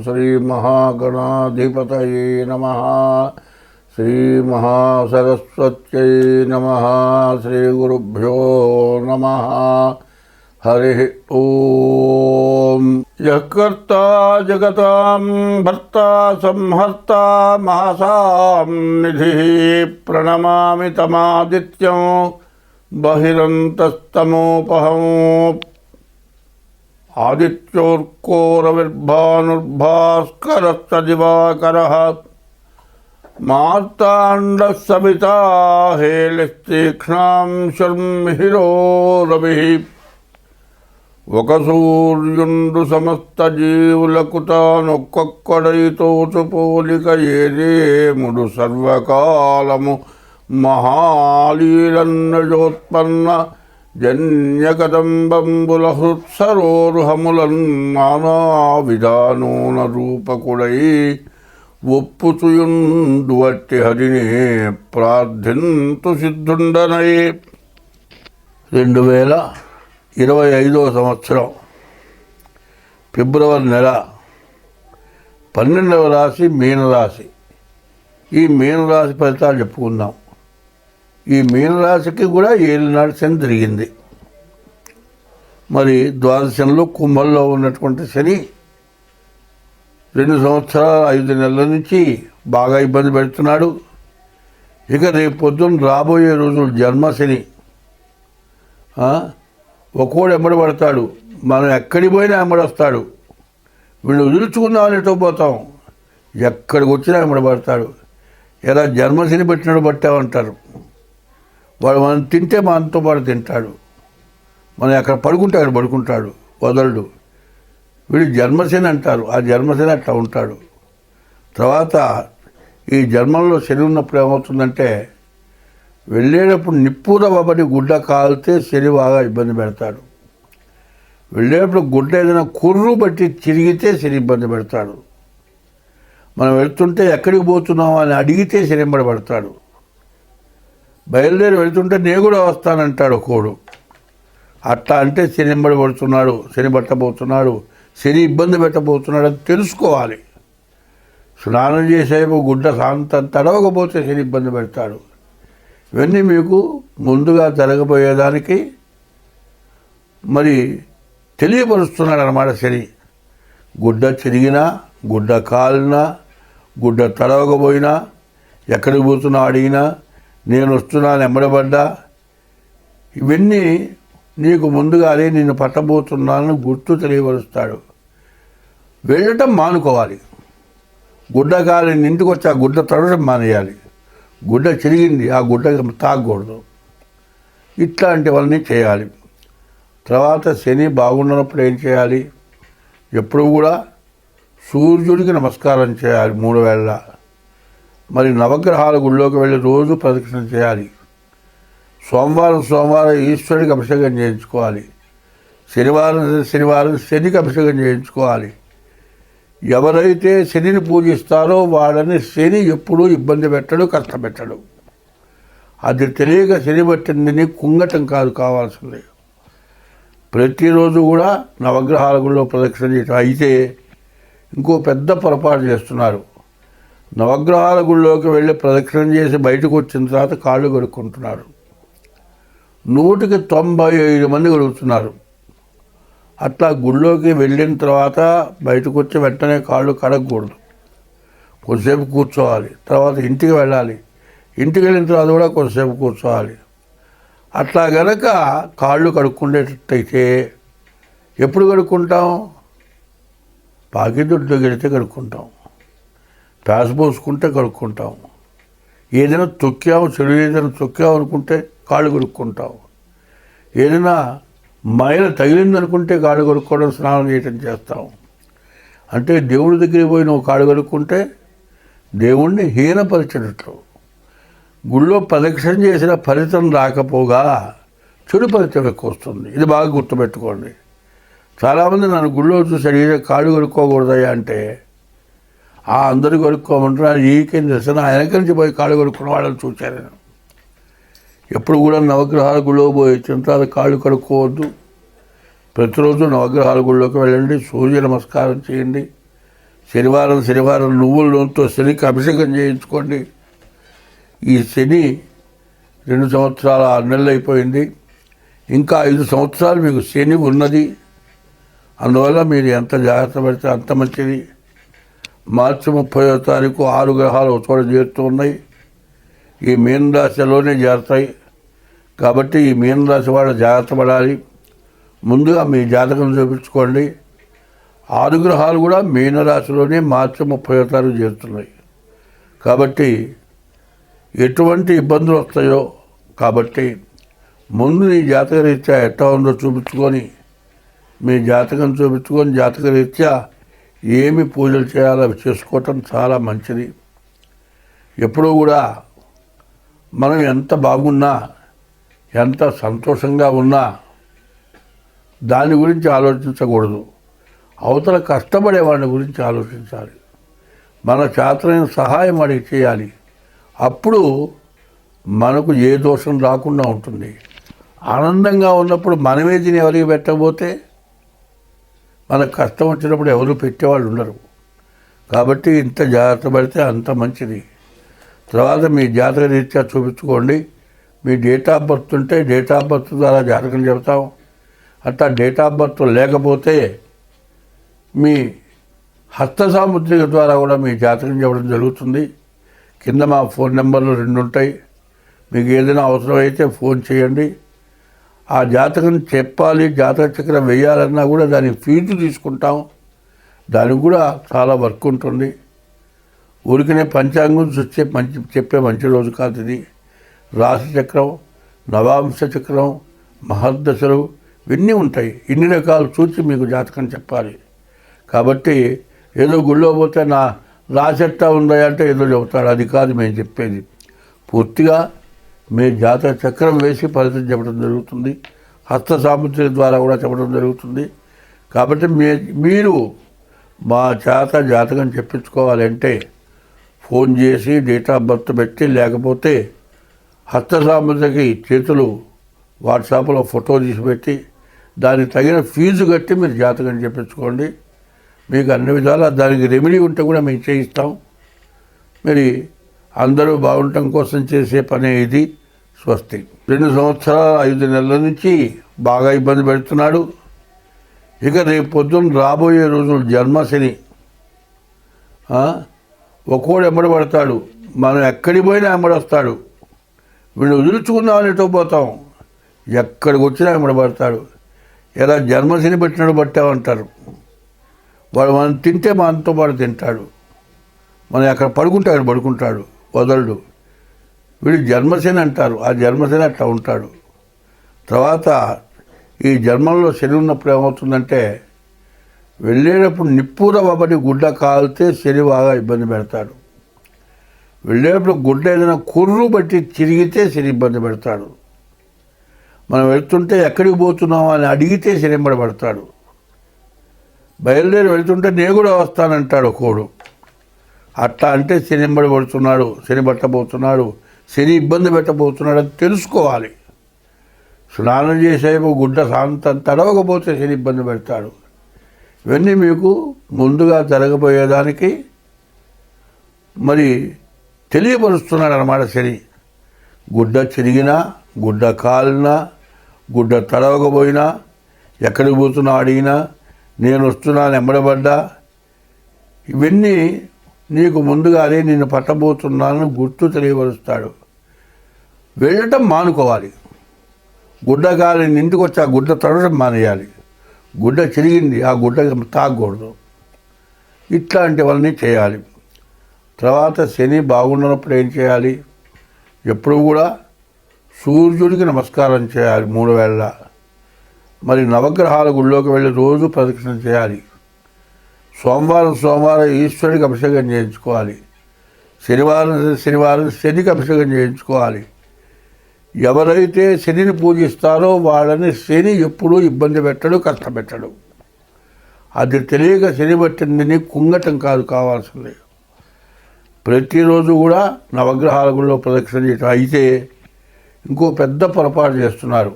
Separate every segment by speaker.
Speaker 1: श्री महागणाधिपत नम। श्री महासरस्वत नम। श्रीगुरुभ्यो नमः। नम ॐ। यः जगता, भर्ता संहर्ता महासा निधि प्रणमा तमादित्यं। बहिंतमोपह आदित्योर्कोरविर्भानुर्भास्करश्च दिवाकरः मार्ताण्डः समिता हेलिस्तीक्ष्णां शर्मिहिरो रविः ఒకసూర్యుండు సమస్త జీవులకుతానొక్కొక్కడైతోచు పోలిక ఏదేముడు సర్వకాలము మహాలీలన్నజోత్పన్న జన్యకదంబంబుల హృత్సరోరుహములన్ రూపకుడై ఒప్పుచుయుండు వట్టి హరిని ప్రార్థింతు సిద్ధుండనై. రెండు వేల ఇరవై ఐదవ సంవత్సరం ఫిబ్రవరి నెల పన్నెండవ రాశి మీనరాశి. ఈ మీనరాశి ఫలితాలు చెప్పుకుందాం. ఈ మీనరాశికి కూడా ఏలినాడు శని తిరిగింది. మరి ద్వాదశంలో కుంభంలో ఉన్నటువంటి శని రెండు సంవత్సరాల ఐదు నెలల నుంచి బాగా ఇబ్బంది పెడుతున్నాడు. ఇక రేపు పొద్దున్న రాబోయే రోజులు జన్మశని ఆ? ఒక్కోడు ఎమ్మడి పడతాడు. మనం ఎక్కడికి పోయినా ఎమ్మడొస్తాడు వీళ్ళు వదులుచుకుందామని ఎటో పోతాం. ఎక్కడికి వచ్చినా ఎమ్మడి పడతాడు. ఎలా జన్మశని పెట్టినాడు పట్టామంటారు వాడు మనం తింటే మనతో వాడు తింటాడు. మనం అక్కడ పడుకుంటే అక్కడ పడుకుంటాడు వదలడు. వీడు జన్మసేన అంటారు ఆ జన్మసేన అట్లా ఉంటాడు. తర్వాత ఈ జన్మంలో శని ఉన్నప్పుడు ఏమవుతుందంటే వెళ్ళేటప్పుడు నిప్పురవ్వబడి గుడ్డ కాలితే శని బాగా ఇబ్బంది పెడతాడు. వెళ్ళేటప్పుడు గుడ్డ ఏదైనా కుర్రు బట్టి తిరిగితే శని ఇబ్బంది పెడతాడు. మనం వెళ్తుంటే ఎక్కడికి పోతున్నాం అని అడిగితే శని పడతాడు. బయలుదేరి వెళుతుంటే నేను కూడా వస్తానంటాడు కోడు అట్లా అంటే శనింబడి పడుతున్నాడు శని పట్టబోతున్నాడు శని ఇబ్బంది పెట్టబోతున్నాడు అని తెలుసుకోవాలి. స్నానం చేసేపు గుడ్డ శాంతం తడవకపోతే శని ఇబ్బంది పెడతాడు. ఇవన్నీ మీకు ముందుగా జరగబోయేదానికి మరి తెలియపరుస్తున్నాడు అనమాట శని. గుడ్డ చిరిగినా గుడ్డ కాలినా గుడ్డ తడవకపోయినా ఎక్కడికి పోతున్నా అడిగినా నేను వస్తున్నాను ఎమ్మడబడ్డా ఇవన్నీ నీకు ముందుగానే నిన్ను పట్టబోతున్నానని గుర్తు తెలియపరుస్తాడు. వెళ్ళటం మానుకోవాలి. గుడ్డ కాలి ఇంటికి వచ్చి ఆ గుడ్డ తడవడం మానేయాలి. గుడ్డ చిరిగింది ఆ గుడ్డ తాగకూడదు. ఇట్లాంటివన్నీ చేయాలి. తర్వాత శని బాగున్నప్పుడు ఏం చేయాలి? ఎప్పుడు కూడా సూర్యుడికి నమస్కారం చేయాలి మూడు వేళ్ళ మరి నవగ్రహాల గుళ్ళోకి వెళ్ళి రోజు ప్రదక్షిణ చేయాలి. సోమవారం సోమవారం ఈశ్వరుడికి అభిషేకం చేయించుకోవాలి. శనివారం శనివారం శనికి అభిషేకం చేయించుకోవాలి. ఎవరైతే శనిని పూజిస్తారో వాళ్ళని శని ఎప్పుడూ ఇబ్బంది పెట్టడు కష్టపెట్టడు అది తెలియక శని పట్టిందని కుంగటం కాదు కావాల్సింది. ప్రతిరోజు కూడా నవగ్రహాల గుళ్ళో ప్రదక్షిణ చేయటం. అయితే ఇంకో పెద్ద పొరపాటు చేస్తున్నారు. నవగ్రహాల గుళ్ళోకి వెళ్ళి ప్రదక్షిణ చేసి బయటకు వచ్చిన తర్వాత కాళ్ళు కడుక్కుంటున్నారు. నూటికి తొంభై ఐదు మంది కడుగుతున్నారు. అట్లా గుళ్ళోకి వెళ్ళిన తర్వాత బయటకు వచ్చి వెంటనే కాళ్ళు కడగకూడదు. కొద్దిసేపు కూర్చోవాలి తర్వాత ఇంటికి వెళ్ళాలి. ఇంటికి వెళ్ళిన తర్వాత కూడా కొద్దిసేపు కూర్చోవాలి. అట్లా గనక కాళ్ళు కడుక్కుండేటట్టయితే ఎప్పుడు కడుక్కుంటాం? పాకిదొడ్లో గెలితే కడుక్కుంటాం. ప్యాస్ పోసుకుంటే కడుక్కుంటాం. ఏదైనా తొక్కాము చెడు ఏదైనా తొక్కాము అనుకుంటే కాళ్ళు కడుక్కుంటాం. ఏదైనా మైల తగిలిందనుకుంటే కాళ్ళు కొనుక్కోవడం స్నానం చేయటం చేస్తాం. అంటే దేవుడి దగ్గరికి పోయి నువ్వు కాళ్ళు కడుక్కుంటే దేవుణ్ణి హీనపరిచినట్లు. గుళ్ళో ప్రదక్షిణ చేసిన ఫలితం రాకపోగా చెడు ఫలితం ఎక్కువ వస్తుంది ఇది బాగా గుర్తుపెట్టుకోండి. చాలామంది నన్ను గుళ్ళో చూసి అడిగితే కాళ్ళు కడుక్కోకూడదయ్యా అంటే ఆ అందరూ కడుక్కోమంటున్నారు ఈకేం తెలుసు ఆయన నుంచి పోయి కాళ్ళు కడుక్కున్న వాళ్ళని చూశాను నేను. ఎప్పుడు కూడా నవగ్రహాల గుళ్ళో పోయి వచ్చిన తర్వాత కాళ్ళు కడుక్కోవద్దు. ప్రతిరోజు నవగ్రహాల గుళ్ళోకి వెళ్ళండి సూర్య నమస్కారం చేయండి. శనివారం శనివారం నువ్వుల నూనెతో శనికి అభిషేకం చేయించుకోండి. ఈ శని రెండు సంవత్సరాల ఆరు నెలలు అయిపోయింది. ఇంకా ఐదు సంవత్సరాలు మీకు శని ఉన్నది. అందువల్ల మీరు ఎంత జాగ్రత్త పడితే అంత మంచిది. మార్చి ముప్పై తారీఖు ఆరు గ్రహాలు ఒక చోట ఈ మీనరాశిలోనే చేరుతాయి కాబట్టి ఈ మీనరాశి వాళ్ళు జాగ్రత్త పడాలి. ముందుగా మీ జాతకం చూపించుకోండి. ఆరు గ్రహాలు కూడా మీనరాశిలోనే మార్చి ముప్పై తారీఖు చేరుతున్నాయి. కాబట్టి ఎటువంటి ఇబ్బందులు వస్తాయో కాబట్టి ముందు నీ జాతక రీత్యా ఎట్లా ఉందో చూపించుకొని మీ జాతకం చూపించుకొని జాతక రీత్యా ఏమి పూజలు చేయాలో అవి చేసుకోవటం చాలా మంచిది. ఎప్పుడూ కూడా మనం ఎంత బాగున్నా ఎంత సంతోషంగా ఉన్నా దాని గురించి ఆలోచించకూడదు. అవతల కష్టపడే వాడిని గురించి ఆలోచించాలి. మన చేతనైన సహాయం వాడికి చేయాలి. అప్పుడు మనకు ఏ దోషం రాకుండా ఉంటుంది. ఆనందంగా ఉన్నప్పుడు మనమే దీన్ని ఎవరికి పెట్టకపోతే మనకు కష్టం వచ్చినప్పుడు ఎవరు పెట్టేవాళ్ళు ఉండరు. కాబట్టి ఇంత జాగ్రత్త పడితే అంత మంచిది. తర్వాత మీ జాతక రీత్యా చూపించుకోండి. మీ డేట్ ఆఫ్ బర్త్ ఉంటే డేట్ ఆఫ్ బర్త్ ద్వారా జాతకం చెబుతాం. అట్లా డేట్ ఆఫ్ బర్త్ లేకపోతే మీ హస్త సాముద్రిక ద్వారా కూడా మీ జాతకం చెప్పడం జరుగుతుంది. కింద మా ఫోన్ నెంబర్లు రెండు ఉంటాయి. మీకు ఏదైనా అవసరమైతే ఫోన్ చేయండి. ఆ జాతకం చెప్పాలి జాతక చక్రం వేయాలన్నా కూడా దాని ఫీజు తీసుకుంటాం. దానికి కూడా చాలా వర్క్ ఉంటుంది. ఊరికనే పంచాంగం చూస్తే మంచి చెప్పే మంచి రోజు కాదు ఇది. రాశి చక్రం నవాంశ చక్రం మహర్దశలు ఇవన్నీ ఉంటాయి. ఇన్ని రకాలు చూసి మీకు జాతకం చెప్పాలి. కాబట్టి ఏదో గుళ్ళో పోతే నా రాసెట్టా ఉందా అంటే ఏదో చెబుతాడు. అది కాదు మేము చెప్పేది. పూర్తిగా మీ జాత చక్రం వేసి ఫలితం చెప్పడం జరుగుతుంది. హస్త సాముద్రిక ద్వారా కూడా చెప్పడం జరుగుతుంది. కాబట్టి మీ మీరు మా చేత జాతకం చెప్పించుకోవాలంటే ఫోన్ చేసి డేట్ ఆఫ్ బర్త్ పెట్టి లేకపోతే హస్త సాముద్రికి చేతులు వాట్సాప్లో ఫోటో తీసి పెట్టి దానికి తగిన ఫీజు కట్టి మీరు జాతకం చెప్పించుకోండి. మీకు అన్ని విధాలా దానికి రెమెడీ ఉంటే కూడా మేము చేయిస్తాం. మరి అందరూ బాగుండటం కోసం చేసే పనే ఇది. స్వస్తి. రెండు సంవత్సరాల ఐదు నెలల నుంచి బాగా ఇబ్బంది పెడుతున్నాడు. ఇక రేపు పొద్దున్న రాబోయే రోజులు జన్మశని. ఒక్కోడు ఎమ్మడి పడతాడు. మనం ఎక్కడికి పోయినా ఎమ్మడి వీడు వీళ్ళు వదులుచుకుందామని ఎటో పోతాం. ఎక్కడికి వచ్చినా ఎమ్మడి పడతాడు. ఎలా జన్మశని పెట్టినాడు పట్టామంటారు. వాడు మనం తింటే మనతో పాటు తింటాడు. మనం ఎక్కడ పడుకుంటాడు అక్కడ పడుకుంటాడు. వదలడు. వీడు జన్మసేన అంటారు. ఆ జన్మసేన అట్లా ఉంటాడు. తర్వాత ఈ జన్మంలో శని ఉన్నప్పుడు ఏమవుతుందంటే వెళ్ళేటప్పుడు నిప్పురవ్వబడి గుడ్డ కాలితే శని బాగా ఇబ్బంది పెడతాడు. వెళ్ళేటప్పుడు గుడ్డ ఏదైనా కుర్రు బట్టి తిరిగితే శని ఇబ్బంది పెడతాడు. మనం వెళ్తుంటే ఎక్కడికి పోతున్నాం అని అడిగితే శనింబడి పడతాడు. బయలుదేరి వెళ్తుంటే నేను కూడా వస్తానంటాడు కోడు. అట్లా అంటే శనింబడి పడుతున్నాడు శని పట్టబోతున్నాడు శని ఇబ్బంది పెట్టబోతున్నాడు అని తెలుసుకోవాలి. స్నానం చేసేపు గుడ్డ శాంతం తడవకపోతే శని ఇబ్బంది పెడతాడు. ఇవన్నీ మీకు ముందుగా జరగబోయేదానికి మరి తెలియపరుస్తున్నాడు అన్నమాట శని. గుడ్డ చిరిగినా గుడ్డ కాలినా గుడ్డ తడవకపోయినా ఎక్కడికి పోతున్నా అడిగినా నేను వస్తున్నాను ఎమ్మడబడ్డా ఇవన్నీ నీకు ముందుగానే నిన్ను పట్టబోతున్నానని గుర్తు తెలియపరుస్తాడు. వెళ్ళటం మానుకోవాలి. గుడ్డగాలి ఇంటికి వచ్చి ఆ గుడ్డ తడవడం మానేయాలి. గుడ్డ చిరిగింది ఆ గుడ్డ తాగకూడదు. ఇట్లాంటివన్నీ చేయాలి. తర్వాత శని బాగున్నప్పుడు ఏం చేయాలి? ఎప్పుడు కూడా సూర్యుడికి నమస్కారం చేయాలి మూడు వేళ మరి నవగ్రహాల గుళ్ళోకి వెళ్ళి రోజు ప్రదక్షిణ చేయాలి. సోమవారం సోమవారం ఈశ్వరుడికి అభిషేకం చేయించుకోవాలి. శనివారం శనివారం శనికి అభిషేకం చేయించుకోవాలి. ఎవరైతే శనిని పూజిస్తారో వాళ్ళని శని ఎప్పుడూ ఇబ్బంది పెట్టడు కష్టపెట్టడు అది తెలియక శని పట్టిందని కుంగటం కాదు కావాల్సింది. ప్రతిరోజు కూడా నవగ్రహాల గుడిలో ప్రదక్షిణ చేయటం. అయితే ఇంకో పెద్ద పొరపాటు చేస్తున్నారు.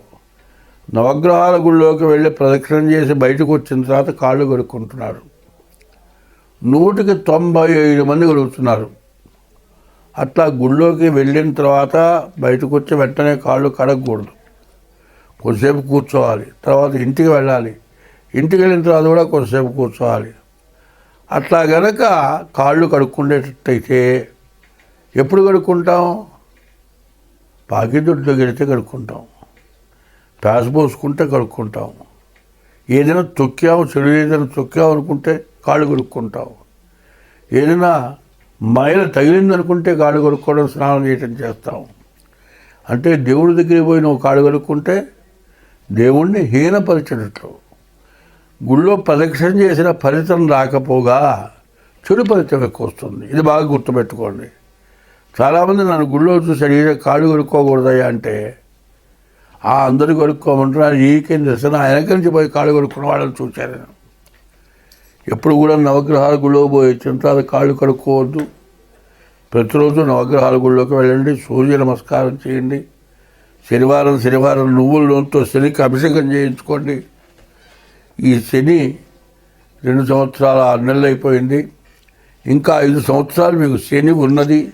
Speaker 1: నవగ్రహాల గుళ్ళోకి వెళ్ళి ప్రదక్షిణ చేసి బయటకు వచ్చిన తర్వాత కాళ్ళు కడుక్కుంటున్నారు. నూటికి తొంభై ఐదు మంది కలుగుతున్నారు అట్లా గుళ్ళోకి వెళ్ళిన తర్వాత బయటకు వచ్చి వెంటనే కాళ్ళు కడగకూడదు. కొద్దిసేపు కూర్చోవాలి తర్వాత ఇంటికి వెళ్ళాలి. ఇంటికి వెళ్ళిన తర్వాత కూడా కొద్దిసేపు కూర్చోవాలి. అట్లా గనక కాళ్ళు కడుక్కునేటట్టయితే ఎప్పుడు కడుక్కుంటాం? పాకిదొడ్లో గెలితే కడుక్కుంటాం. ప్యాస్ పోసుకుంటే కడుక్కుంటాం. ఏదైనా తొక్కాము చెడు ఏదైనా తొక్కాము అనుకుంటే కాళ్ళు కొనుక్కుంటావు ఏదైనా మైల తగిలిందనుకుంటే కాళ్ళు కొనుక్కోవడం స్నానం చేయటం చేస్తాం అంటే దేవుడి దగ్గరికి పోయి నువ్వు కాళ్ళు కొనుక్కుంటే దేవుణ్ణి హీనపరిచినట్లు గుళ్ళో ప్రదక్షిణ చేసిన ఫలితం రాకపోగా చెడు ఫలితం ఎక్కువ వస్తుంది ఇది బాగా గుర్తుపెట్టుకోండి. చాలామంది నన్ను గుళ్ళో చూసి అడిగితే కాళ్ళు కొనుక్కోకూడదయ్యా అంటే ఆ అందరూ కొనుక్కోమంటున్నారు ఈకేం తెలుసు వెనక నుంచి పోయి కాళ్ళు కొనుక్కున్న వాళ్ళని చూశాను నేను. ఎప్పుడు కూడా నవగ్రహాల గుళ్ళో పోయి చింతాల కాళ్ళు కడుక్కోవద్దు. ప్రతిరోజు నవగ్రహాల గుళ్ళోకి వెళ్ళండి సూర్య నమస్కారం చేయండి శనివారం శనివారం నువ్వుల నూనెతో శనికి అభిషేకం చేయించుకోండి. ఈ శని రెండు సంవత్సరాల ఆరు నెలలు అయిపోయింది. ఇంకా ఐదు సంవత్సరాలు మీకు శని ఉన్నది.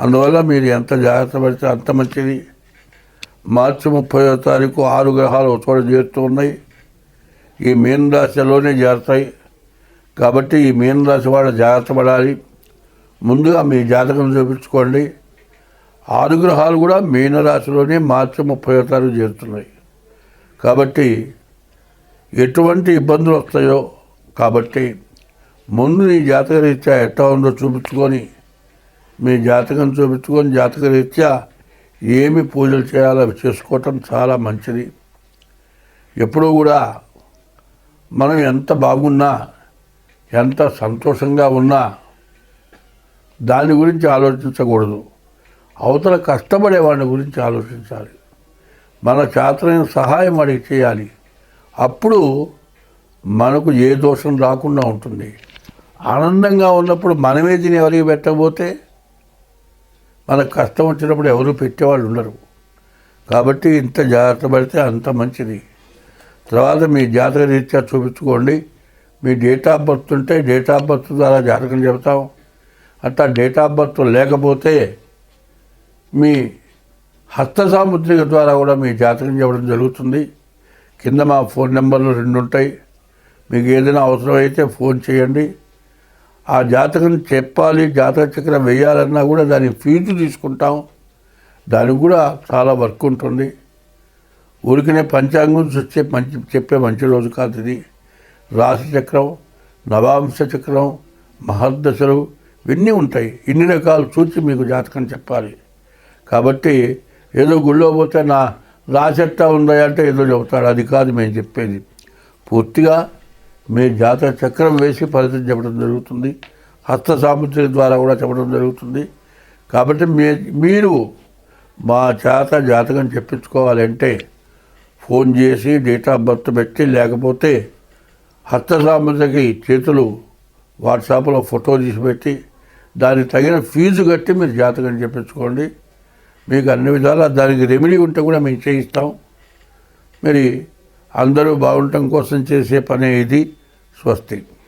Speaker 1: అందువల్ల మీరు ఎంత జాగ్రత్త పడితే అంత మంచిది. మార్చి ముప్పైవ తారీఖు ఆరు గ్రహాలు ఒక చోట చేరుతూ ఉన్నాయి. ఈ మీనరాశిలోనే చేరతాయి. కాబట్టి ఈ మీనరాశి వాళ్ళు జాగ్రత్త పడాలి. ముందుగా మీ జాతకం చూపించుకోండి. ఆరు గ్రహాలు కూడా మీనరాశిలోనే మార్చి ముప్పై తారీఖు చేరుతున్నాయి. కాబట్టి ఎటువంటి ఇబ్బందులు వస్తాయో కాబట్టి ముందు నీ జాతక రీత్యా ఎట్లా ఉందో చూపించుకొని మీ జాతకం చూపించుకొని జాతక రీత్యా ఏమి పూజలు చేయాలో చేసుకోవటం చాలా మంచిది. ఎప్పుడూ కూడా మనం ఎంత బాగున్నా ఎంత సంతోషంగా ఉన్నా దాని గురించి ఆలోచించకూడదు. అవతల కష్టపడే వాడిని గురించి ఆలోచించాలి. మన చేతనైన సహాయం వాడికి చేయాలి. అప్పుడు మనకు ఏ దోషం రాకుండా ఉంటుంది. ఆనందంగా ఉన్నప్పుడు మనమే దీన్ని ఎవరికి పెట్టకపోతే మనకు కష్టం వచ్చినప్పుడు ఎవరు పెట్టేవాళ్ళు ఉండరు. కాబట్టి ఇంత జాగ్రత్త పడితే అంత మంచిది. తర్వాత మీ జాతక రీత్యా చూపించుకోండి. మీ డేట్ ఆఫ్ బర్త్ ఉంటే డేట్ ఆఫ్ బర్త్ ద్వారా జాతకం చెబుతాం. అట్లా డేట్ ఆఫ్ బర్త్ లేకపోతే మీ హస్త సాముద్రిక ద్వారా కూడా మీ జాతకం చెప్పడం జరుగుతుంది. కింద మా ఫోన్ నెంబర్లు రెండు ఉంటాయి. మీకు ఏదైనా అవసరమైతే ఫోన్ చేయండి. ఆ జాతకం చెప్పాలి జాతక చక్రం వేయాలన్నా కూడా దాని ఫీజు తీసుకుంటాం. దానికి కూడా చాలా వర్క్ ఉంటుంది. ఊరికనే పంచాంగం చూస్తే మంచి చెప్పే మంచి రోజు కాదు ఇది. రాశిచక్రం నవాంశ చక్రం మహర్దశలు ఇవన్నీ ఉంటాయి. ఇన్ని రకాలు చూసి మీకు జాతకం చెప్పాలి. కాబట్టి ఏదో గుళ్ళో పోతే నా రాసెట్టా ఉందా అంటే ఏదో చెబుతాడు. అది కాదు మేము చెప్పేది. పూర్తిగా మీ జాతక చక్రం వేసి ఫలితం చెప్పడం జరుగుతుంది. హస్త సాముద్రిక ద్వారా కూడా చెప్పడం జరుగుతుంది. కాబట్టి మీ మీరు మా చేత జాతకం చెప్పించుకోవాలంటే ఫోన్ చేసి డేట్ ఆఫ్ బర్త్ పెట్టి లేకపోతే హస్త చేతులు వాట్సాప్లో ఫోటో తీసి పెట్టి దానికి తగిన ఫీజు కట్టి మీరు జాతకం చెప్పించుకోండి. మీకు అన్ని విధాలా దానికి రెమెడీ ఉంటే కూడా మేము చేయిస్తాం. మరి అందరూ బాగుండటం కోసం చేసే పనే ఇది. స్వస్తి.